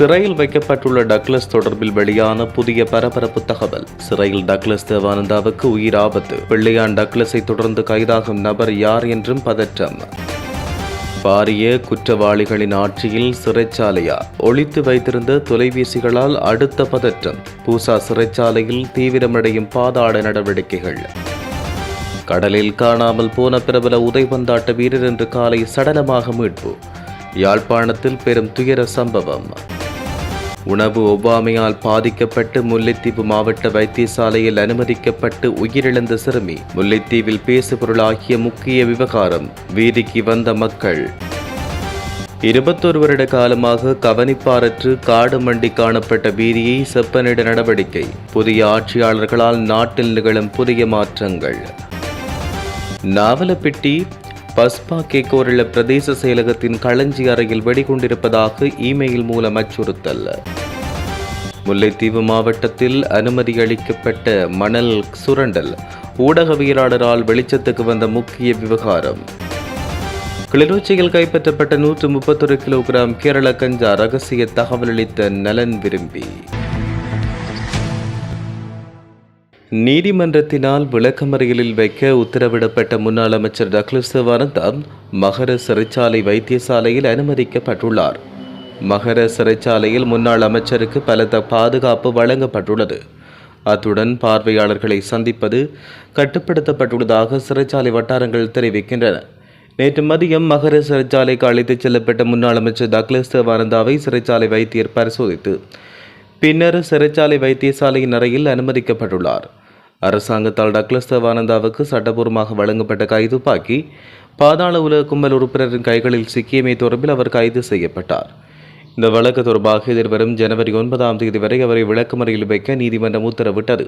சிறையில் வைக்கப்பட்டுள்ள டக்ளஸ் தொடர்பில் வெளியான புதிய பரபரப்பு தகவல். சிறையில் டக்ளஸ் தேவானந்தாவுக்கு உயிர் ஆபத்து பிள்ளையான் டக்ளஸை தொடர்ந்து கைதாகும் நபர் யார் என்றும் பதற்றம். பாரிய குற்றவாளிகளின் ஆட்சியில் சிறைச்சாலையா? ஒளித்து வைத்திருந்த தொலைபேசிகளால் அடுத்த பதற்றம். பூசா சிறைச்சாலையில் தீவிரமடையும் பாதாள நடவடிக்கைகள். கடலில் காணாமல் போன பிரபல உதைபந்தாட்ட வீரர் இன்று காலை சடலமாக மீட்பு. யாழ்ப்பாணத்தில் பெரும் துயர சம்பவம். உணவு ஒவ்வாமையால் பாதிக்கப்பட்டு முல்லைத்தீவு மாவட்ட வைத்தியசாலையில் அனுமதிக்கப்பட்டு உயிரிழந்த சிறுமி. முல்லைத்தீவில் பேசுபொருளாகிய முக்கிய விவகாரம் வீதிக்கு வந்த மக்கள். இருபத்தொரு வருட காலமாக கவனிப்பாரற்று காடு மண்டி காணப்பட்ட வீதியை செப்பனிட நடவடிக்கை. புதிய ஆட்சியாளர்களால் நாட்டில் நிகழும் புதிய மாற்றங்கள். நாவலப்பிட்டி பஸ்பா கேக்கோரில பிரதேச செயலகத்தின் களஞ்சி அறையில் வெடிகொண்டிருப்பதாக இமெயில் மூலம் அச்சுறுத்தல். முல்லைத்தீவு மாவட்டத்தில் அனுமதி அளிக்கப்பட்ட மணல் சுரண்டல் ஊடகவியலாளரால் வெளிச்சத்துக்கு வந்த முக்கிய விவகாரம். கிளிநொச்சியில் கைப்பற்றப்பட்ட நூற்று முப்பத்தொரு கிலோகிராம் கேரள கஞ்சா ரகசிய தகவல் அளித்த நலன் விரும்பி. நீதிமன்றத்தினால் விளக்கமறியலில் வைக்க உத்தரவிடப்பட்ட முன்னாள் அமைச்சர் டக்ளஸ் சிவானந்தம் மகர சிறைச்சாலை வைத்தியசாலையில் அனுமதிக்கப்பட்டுள்ளார். மகர சிறைச்சாலையில் முன்னாள் அமைச்சருக்கு பலத்த பாதுகாப்பு வழங்கப்பட்டுள்ளது. அத்துடன் பார்வையாளர்களை சந்திப்பது கட்டுப்படுத்தப்பட்டுள்ளதாக சிறைச்சாலை வட்டாரங்கள் தெரிவிக்கின்றன. நேற்று மதியம் மகர சிறைச்சாலைக்கு அழைத்துச் செல்லப்பட்ட முன்னாள் அமைச்சர் டக்ளஸ் தேவானந்தாவை சிறைச்சாலை வைத்தியர் பரிசோதித்து பின்னர் சிறைச்சாலை வைத்தியசாலையின் அறையில் அனுமதிக்கப்பட்டுள்ளார். அரசாங்கத்தால் டக்ளஸ் தேவானந்தாவுக்கு சட்டபூர்வமாக வழங்கப்பட்ட கைதுப்பாக்கி பாதாள உலக கும்பல் உறுப்பினரின் கைகளில் சிக்கியமை தொடர்பில் அவர் கைது செய்யப்பட்டார். இந்த வழக்கு தொடர்பாக எதிர்வரும் ஜனவரி ஒன்பதாம் தேதி வரை அவரை விளக்குமறையில் வைக்க நீதிமன்றம் உத்தரவிட்டது.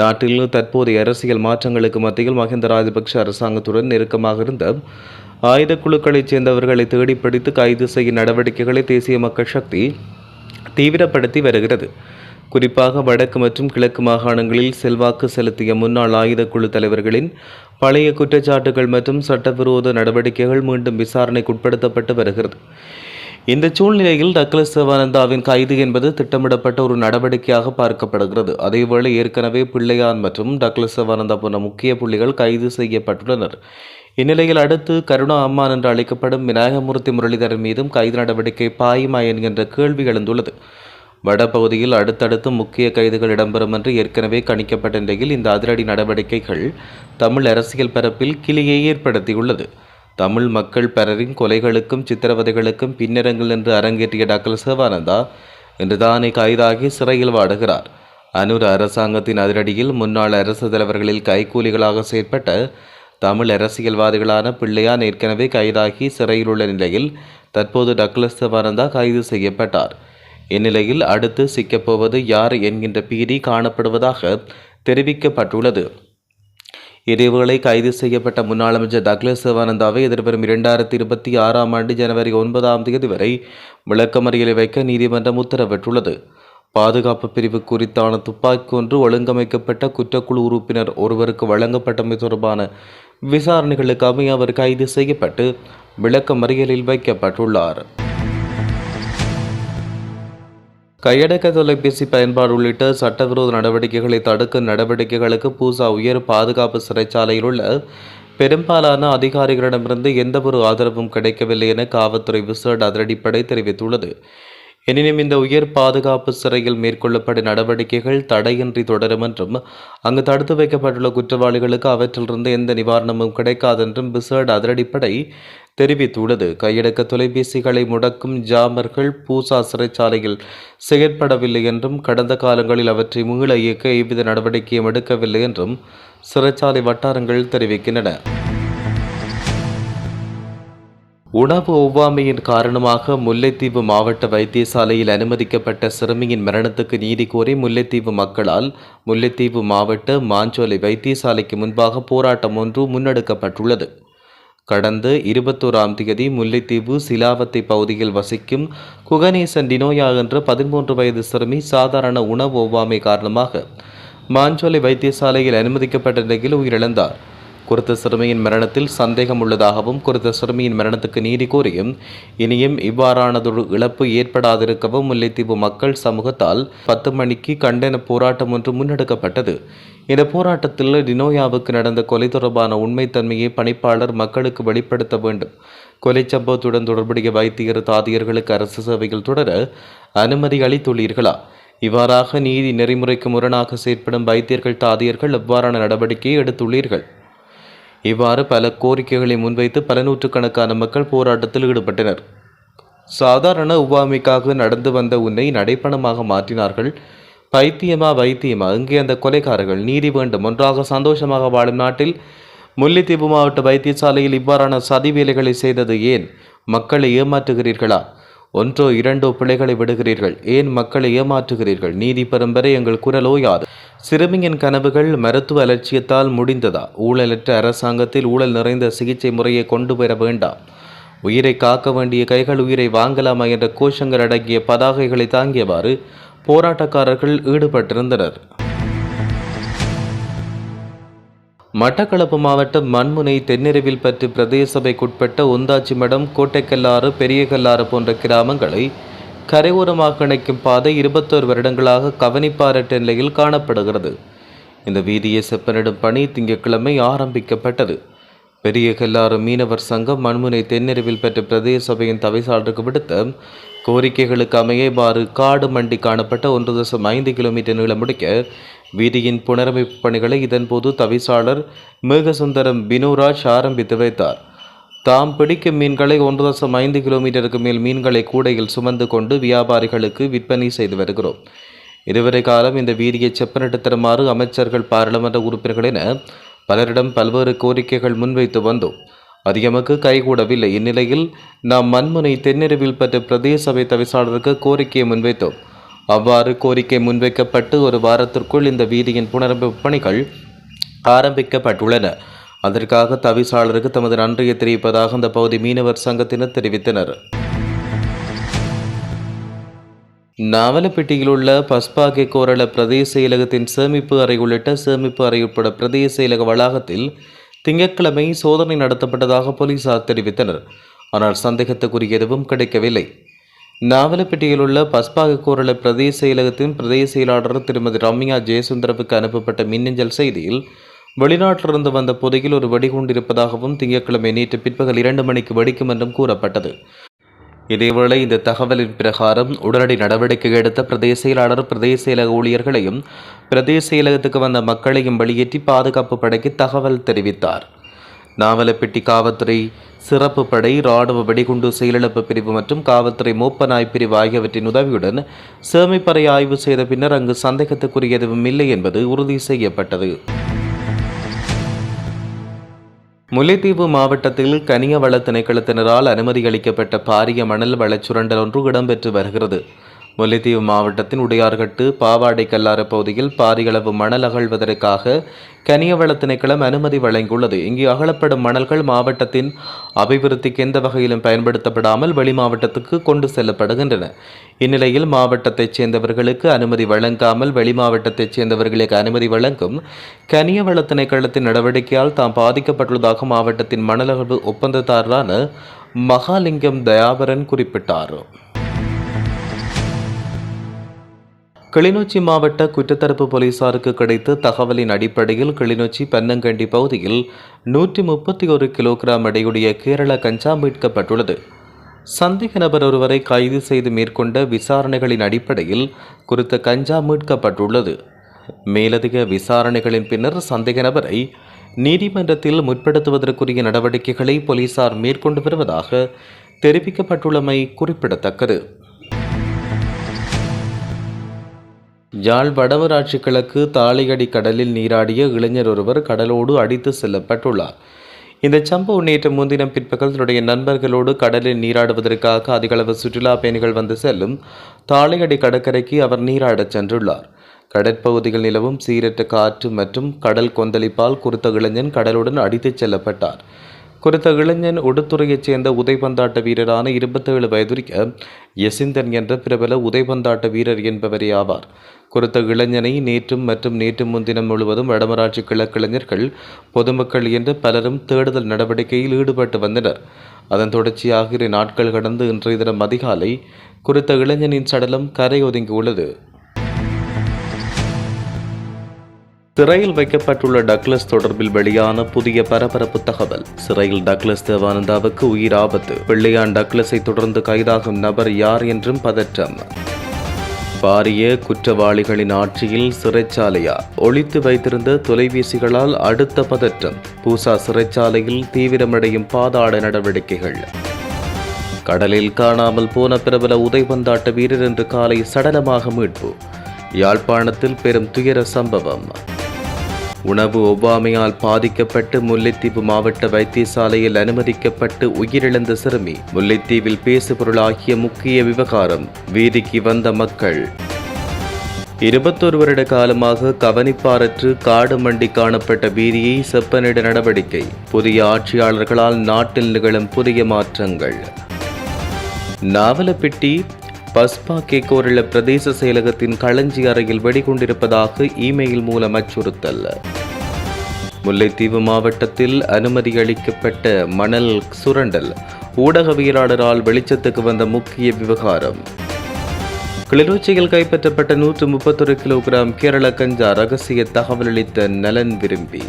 நாட்டில் தற்போதைய அரசியல் மாற்றங்களுக்கு மத்தியில் மஹிந்த ராஜபக்ஷ அரசாங்கத்துடன் நெருக்கமாக இருந்த ஆயுத குழுக்களைச் சேர்ந்தவர்களை தேடிப்பிடித்து கைது செய்யும் நடவடிக்கைகளை தேசிய மக்கள் சக்தி தீவிரப்படுத்தி வருகிறது. குறிப்பாக வடக்கு மற்றும் கிழக்கு மாகாணங்களில் செல்வாக்கு செலுத்திய முன்னாள் ஆயுத குழு தலைவர்களின் பழைய குற்றச்சாட்டுகள் மற்றும் சட்டவிரோத நடவடிக்கைகள் மீண்டும் விசாரணைக்குட்படுத்தப்பட்டு வருகிறது. இந்த சூழ்நிலையில் டக்ளஸ் சிவானந்தாவின் கைது என்பது திட்டமிடப்பட்ட ஒரு நடவடிக்கையாக பார்க்கப்படுகிறது. அதேவேளை ஏற்கனவே பிள்ளையான் மற்றும் டக்ளஸ் சிவானந்தா போன்ற முக்கிய புள்ளிகள் கைது செய்யப்பட்டுள்ளனர். இந்நிலையில் அடுத்து கருணா அம்மான் என்று அழைக்கப்படும் விநாயகமூர்த்தி முரளிதரன் மீதும் கைது நடவடிக்கை பாயுமா என்கின்ற கேள்வி எழுந்துள்ளது. வடபகுதியில் அடுத்தடுத்து முக்கிய கைதுகள் இடம்பெறும் என்று ஏற்கனவே கணிக்கப்பட்ட நிலையில் இந்த அதிரடி நடவடிக்கைகள் தமிழ் அரசியல் பரப்பில் கிளியை ஏற்படுத்தியுள்ளது. தமிழ் மக்கள் பலரின் கொலைகளுக்கும் சித்திரவதைகளுக்கும் பின்னரங்கள் என்று அரங்கேற்றிய டாக்டர் சிவானந்தா இன்று தானே கைதாகி சிறையில் வாடுகிறார். அனுர அரசாங்கத்தின் அதிரடியில் முன்னாள் அரசு தலைவர்களில் கைக்கூலிகளாக செயற்பட்ட தமிழ் அரசியல்வாதிகளான பிள்ளையான் ஏற்கனவே கைதாகி சிறையில் உள்ள நிலையில் தற்போது டக்ளஸ் சவானந்தா கைது செய்யப்பட்டார். இந்நிலையில் அடுத்து சிக்கப்போவது யார் என்கின்ற பீதி காணப்படுவதாக தெரிவிக்கப்பட்டுள்ளது. இதேவேளை கைது செய்யப்பட்ட முன்னாள் அமைச்சர் டக்ளஸ் சிவானந்தாவை எதிர்வரும் இரண்டாயிரத்தி இருபத்தி ஆறாம் ஆண்டு ஜனவரி ஒன்பதாம் தேதி வரை விளக்கமறியலை வைக்க நீதிமன்றம் உத்தரவிட்டுள்ளது. பாதுகாப்பு பிரிவு குறித்தான துப்பாக்கி ஒன்று ஒழுங்கமைக்கப்பட்ட குற்றக்குழு உறுப்பினர் ஒருவருக்கு வழங்கப்பட்டமை தொடர்பான விசாரணைகளுக்கு அவர் கைது செய்யப்பட்டு விளக்கமறியலில் வைக்கப்பட்டுள்ளார். கையடக்க தொலைபேசி பயன்பாடு உள்ளிட்ட சட்டவிரோத நடவடிக்கைகளை தடுக்கும் நடவடிக்கைகளுக்கு பூசா உயர் பாதுகாப்பு சிறைச்சாலையில் உள்ள பெரும்பாலான அதிகாரிகளிடமிருந்து எந்தவொரு ஆதரவும் கிடைக்கவில்லை என காவல்துறை விசேட அதிரடிப்படை தெரிவித்துள்ளது. எனினும் இந்த உயர் பாதுகாப்பு சிறையில் மேற்கொள்ளப்படும் நடவடிக்கைகள் தடையின்றி தொடரும் என்றும் அங்கு தடுத்து வைக்கப்பட்டுள்ள குற்றவாளிகளுக்கு அவற்றிலிருந்து எந்த நிவாரணமும் கிடைக்காதென்றும் பிசர்ட் அதிரடிப்படை தெரிவித்துள்ளது. கையடக்க தொலைபேசிகளை முடக்கும் ஜாமர்கள் பூசா சிறைச்சாலையில் செயற்படவில்லை என்றும் கடந்த காலங்களில் அவற்றை மீள இயக்க எவ்வித நடவடிக்கையும் எடுக்கவில்லை என்றும் சிறைச்சாலை வட்டாரங்கள் தெரிவிக்கின்றன. உணவு ஒவ்வாமையின் காரணமாக முல்லைத்தீவு மாவட்ட வைத்தியசாலையில் அனுமதிக்கப்பட்ட சிறுமியின் மரணத்துக்கு நீதி கோரி முல்லைத்தீவு மக்களால் முல்லைத்தீவு மாவட்ட மாஞ்சோலை வைத்தியசாலைக்கு முன்பாக போராட்டம் ஒன்று முன்னெடுக்கப்பட்டுள்ளது. கடந்த இருபத்தோராம் தேதி முல்லைத்தீவு சிலாவத்தை பகுதியில் வசிக்கும் குகநேசன் டினோயா என்ற பதிமூன்று வயது சிறுமி சாதாரண உணவு ஒவ்வாமை காரணமாக மாஞ்சோலை வைத்தியசாலையில் அனுமதிக்கப்பட்ட நிலையில் உயிரிழந்தார். குறித்த சிறுமியின் மரணத்தில் சந்தேகம் உள்ளதாகவும் குறித்த சிறுமியின் மரணத்துக்கு நீதி கோரியும் இனியும் இவ்வாறானதொரு இழப்பு ஏற்படாதிருக்கவும் முல்லைத்தீவு மக்கள் சமூகத்தால் பத்து மணிக்கு கண்டன போராட்டம் ஒன்று முன்னெடுக்கப்பட்டது. இந்த போராட்டத்தில் டினோயாவுக்கு நடந்த கொலை தொடர்பான உண்மைத்தன்மையை பணிப்பாளர் மக்களுக்கு வெளிப்படுத்த வேண்டும். கொலை சம்பவத்துடன் தொடர்புடைய வைத்தியர் தாதியர்களுக்கு அரசு சேவைகள் தொடர அனுமதி அளித்துள்ளீர்களா? இவ்வாறாக நீதி நெறிமுறைக்கு முரணாக செயற்படும் வைத்தியர்கள் தாதியர்கள் எவ்வாறான நடவடிக்கையை எடுத்துள்ளீர்கள்? இவ்வாறு பல கோரிக்கைகளை முன்வைத்து பல நூற்றுக்கணக்கான மக்கள் போராட்டத்தில் ஈடுபட்டனர். சாதாரண உவாமிக்காக நடந்து வந்த உன்னை நடைப்பணமாக மாற்றினார்கள். பைத்தியமா வைத்தியமா? இங்கே அந்த கொலைகாரர்கள்? நீதி வேண்டும். ஒன்றாக சந்தோஷமாக வாழும் நாட்டில் முல்லைத்தீவு மாவட்ட வைத்தியசாலையில் இவ்வாறான சதி வேலைகளை செய்தது ஏன்? மக்களை ஏமாற்றுகிறீர்களா? ஒன்றோ இரண்டோ பிழைகளை விடுகிறீர்கள். ஏன் மக்களை ஏமாற்றுகிறீர்கள்? நீதி பெறும் வரை எங்கள் குரலோ யார் சிறுமியின் கனவுகள் மருத்துவ அலட்சியத்தால் முடிந்ததா? ஊழலற்ற அரசாங்கத்தில் ஊழல் நிறைந்த சிகிச்சை முறையை கொண்டு வர வேண்டாம். உயிரை காக்க வேண்டிய கைகள் உயிரை வாங்கலாமா என்ற கோஷங்கள் அடங்கிய பதாகைகளை தாங்கியவாறு போராட்டக்காரர்கள் ஈடுபட்டிருந்தனர். மட்டக்களப்பு மாவட்டம் மண்முனை தென்னிரவில் பற்றி பிரதேச சபைக்குட்பட்ட ஒந்தாச்சி மடம் கோட்டைக்கல்லாறு பெரியகல்லாறு போன்ற கிராமங்களை கரையோரமாக இணைக்கும் பாதை இருபத்தோரு வருடங்களாக கவனிப்பாரற்ற நிலையில் காணப்படுகிறது. இந்த வீதியை செப்பனிடும் பணி திங்கட்கிழமை ஆரம்பிக்கப்பட்டது. பெரிய கல்லாறு மீனவர் சங்கம் மண்முனை தென்னெருவில் பெற்ற பிரதேச சபையின் தவிசாளருக்கு விடுத்த கோரிக்கைகளுக்கு அமைய இவ்வாறு காடு மண்டி காணப்பட்ட ஒன்று தசம் ஐந்து கிலோமீட்டர் நீளம் முடிக்க வீதியின் புனரமைப்பு பணிகளை இதன்போது தவிசாளர் மேகசுந்தரம் பினுராஜ் ஆரம்பித்து வைத்தார். தாம் பிடிக்கும் மீன்களை ஒன்று தசம் ஐந்து கிலோமீட்டருக்கு மேல் மீன்களை கூடையில் சுமந்து கொண்டு வியாபாரிகளுக்கு விற்பனை செய்து வருகிறோம். இதுவரை காலம் இந்த வீதியை செப்பனிட்டு தருமாறு அமைச்சர்கள் பாராளுமன்ற உறுப்பினர்கள் என பலரிடம் பல்வேறு கோரிக்கைகள் முன்வைத்து வந்தோம். அது எமக்கு கைகூடவில்லை. இந்நிலையில் நாம் மண்முனை தென்னெருவில் பெற்ற பிரதேச சபை தவிசாளருக்கு கோரிக்கையை முன்வைத்தோம். அவ்வாறு கோரிக்கை முன்வைக்கப்பட்டு ஒரு வாரத்திற்குள் இந்த வீதியின் புனரமைப்பு பணிகள் ஆரம்பிக்கப்பட்டுள்ளன. அதற்காக தவிசாளருக்கு தமது நன்றியை தெரிவிப்பதாக அந்த பகுதி மீனவர் சங்கத்தினர் தெரிவித்தனர். நாவலப்பட்டியில் உள்ள பஸ்பாகே கோரள பிரதேச செயலகத்தின் சேமிப்பு அறை உள்ளிட்ட சேமிப்பு அறை உட்பட பிரதேச செயலக வளாகத்தில் திங்கட்கிழமை சோதனை நடத்தப்பட்டதாக போலீசார் தெரிவித்தனர். ஆனால் சந்தேகத்துக்குரிய எதுவும் கிடைக்கவில்லை. நாவலப்பட்டியில் உள்ள பஸ்பாக கோரள பிரதேச செயலகத்தின் பிரதேச செயலாளர் திருமதி ரம்யா ஜெயசுந்தரவுக்கு அனுப்பப்பட்ட மின்னஞ்சல் செய்தியில் வெளிநாட்டிலிருந்து வந்த புதையில் ஒரு வெடிகுண்டு இருப்பதாகவும் திங்கட்கிழமை நேற்று பிற்பகல் இரண்டு மணிக்கு வெடிக்கும் என்றும் கூறப்பட்டது. இதேவேளை இந்த தகவலின் பிரகாரம் உடனடி நடவடிக்கை எடுத்த பிரதேச செயலாளர் பிரதேச செயலக ஊழியர்களையும் பிரதேச செயலகத்துக்கு வந்த மக்களையும் வெளியேற்றி பாதுகாப்பு படைக்கு தகவல் தெரிவித்தார். நாவலப்பட்டி காவல்துறை சிறப்பு படை ராணுவ வெடிகுண்டு செயலிழப்பு பிரிவு மற்றும் காவல்துறை மூப்பநாய் பிரிவு ஆகியவற்றின் உதவியுடன் சேமிப்பறை ஆய்வு செய்த பின்னர் அங்கு சந்தேகத்துக்குரிய எதுவும் இல்லை என்பது உறுதி செய்யப்பட்டது. முல்லைத்தீவு மாவட்டத்தில் கனிய வள திணைக்களத்தினரால் அனுமதி அளிக்கப்பட்ட பாரிய மணல் வளச்சுரண்டல் ஒன்று இடம்பெற்று வருகிறது. முல்லைத்தீவு மாவட்டத்தின் உடையார்கட்டு பாவாடை கல்லாறு பகுதியில் பாரியளவு மணல் அகழ்வதற்காக கனியவள திணைக்களம் அனுமதி வழங்கியுள்ளது. இங்கு அகழப்படும் மணல்கள் மாவட்டத்தின் அபிவிருத்திக்கு எந்த வகையிலும் பயன்படுத்தப்படாமல் வெளி மாவட்டத்துக்கு கொண்டு செல்லப்படுகின்றன. இந்நிலையில் மாவட்டத்தைச் சேர்ந்தவர்களுக்கு அனுமதி வழங்காமல் வெளி மாவட்டத்தைச் சேர்ந்தவர்களுக்கு அனுமதி வழங்கும் கனியவள திணைக்களத்தின் நடவடிக்கையால் தாம் பாதிக்கப்பட்டுள்ளதாக மாவட்டத்தின் மணல் அகழ்வு ஒப்பந்ததாரரான மகாலிங்கம் தயாபரன் குறிப்பிட்டார். கிளிநொச்சி மாவட்ட குற்றத்தரப்பு போலீசாருக்கு கிடைத்த தகவலின் அடிப்படையில் கிளிநொச்சி பன்னங்கண்டி பகுதியில் நூற்றி முப்பத்தி ஒரு கிலோகிராம் எடையுடைய கேரள கஞ்சா மீட்கப்பட்டுள்ளது. சந்தேக நபர் ஒருவரை கைது செய்து மேற்கொண்ட விசாரணைகளின் அடிப்படையில் குறித்த கஞ்சா மீட்கப்பட்டுள்ளது. மேலதிக விசாரணைகளின் பின்னர் சந்தேக நபரை நீதிமன்றத்தில் முற்படுத்துவதற்குரிய நடவடிக்கைகளை போலீசார் மேற்கொண்டு வருவதாக தெரிவிக்கப்பட்டுள்ளமை குறிப்பிடத்தக்கது. யாழ் வடவராட்சி கிழக்கு தாளிகடி கடலில் நீராடிய இளைஞர் ஒருவர் கடலோடு அடித்து செல்லப்பட்டுள்ளார். இந்த சம்பவம் நேற்று முன்தினம் பிற்பகல் தன்னுடைய நண்பர்களோடு கடலில் நீராடுவதற்காக அதிகளவு சுற்றுலா பயணிகள் வந்து செல்லும் தாளிகடி கடற்கரைக்கு அவர் நீராடச் சென்றுள்ளார். கடற்பகுதிகள் நிலவும் சீரற்ற காற்று மற்றும் கடல் கொந்தளிப்பால் குறித்த இளைஞன் கடலுடன் அடித்துச் செல்லப்பட்டார். குறித்த இளைஞன் உடுத்துறையைச் சேர்ந்த உதைபந்தாட்ட வீரரான இருபத்தேழு வயதுரிய யசிந்தன் என்ற பிரபல உதைபந்தாட்ட வீரர் என்பவரே ஆவார். குறித்த இளைஞனை நேற்றும் மற்றும் நேற்று முன்தினம் முழுவதும் வடமராட்சி கிழக்கிளைஞர்கள் பொதுமக்கள் என்று பலரும் தேடுதல் நடவடிக்கையில் ஈடுபட்டு வந்தனர். அதன் தொடர்ச்சியாக இரு நாட்கள் கடந்து இன்றைய தினம் அதிகாலை குறித்த இளைஞனின் சடலம் கரை ஒதுங்கியுள்ளது சிறையில் வைக்கப்பட்டுள்ள டக்ளஸ் தொடர்பில் வெளியான புதிய பரபரப்பு தகவல். சிறையில் டக்ளஸ் தேவானந்தாவுக்கு உயிர் ஆபத்து பிள்ளையான் டக்ளஸை தொடர்ந்து கைதாகும் நபர் யார் என்றும் பதற்றம். பாரிய குற்றவாளிகளின் ஆட்சியில் சிறைச்சாலையா? ஒளித்து வைத்திருந்த தொலைபேசிகளால் அடுத்த பதற்றம். பூசா சிறைச்சாலையில் தீவிரமடையும் பாதாள நடவடிக்கைகள். கடலில் காணாமல் போன பிரபல உதைபந்தாட்ட வீரர் இன்று காலை சடலமாக மீட்பு. யாழ்ப்பாணத்தில் பெரும் துயர சம்பவம். உணவு ஒவ்வாமையால் பாதிக்கப்பட்டு முல்லைத்தீவு மாவட்ட வைத்தியசாலையில் அனுமதிக்கப்பட்டு உயிரிழந்த சிறுமி. முல்லைத்தீவில் பேசுபொருளாகிய முக்கிய விவகாரம் வீதிக்கு வந்த மக்கள். இருபத்தொரு வருட காலமாக கவனிப்பாரற்று காடு மண்டி காணப்பட்ட வீதியை செப்பனிட நடவடிக்கை. புதிய ஆட்சியாளர்களால் நாட்டில் நிகழும் புதிய மாற்றங்கள். நாவலப்பிட்டி பஸ்பா கேக்கோரில பிரதேச செயலகத்தின் களஞ்சி அறையில் வெடிகொண்டிருப்பதாக இமெயில் மூலம் அச்சுறுத்தல். முல்லைத்தீவு மாவட்டத்தில் அனுமதி அளிக்கப்பட்ட மணல் சுரண்டல் ஊடகவியலாளரால் வெளிச்சத்துக்கு வந்த முக்கிய விவகாரம். கிளிநொச்சியில் கைப்பற்றப்பட்ட நூற்று முப்பத்தொரு கிலோகிராம் கேரள கஞ்சா ரகசிய தகவல் அளித்த நலன் விரும்பி.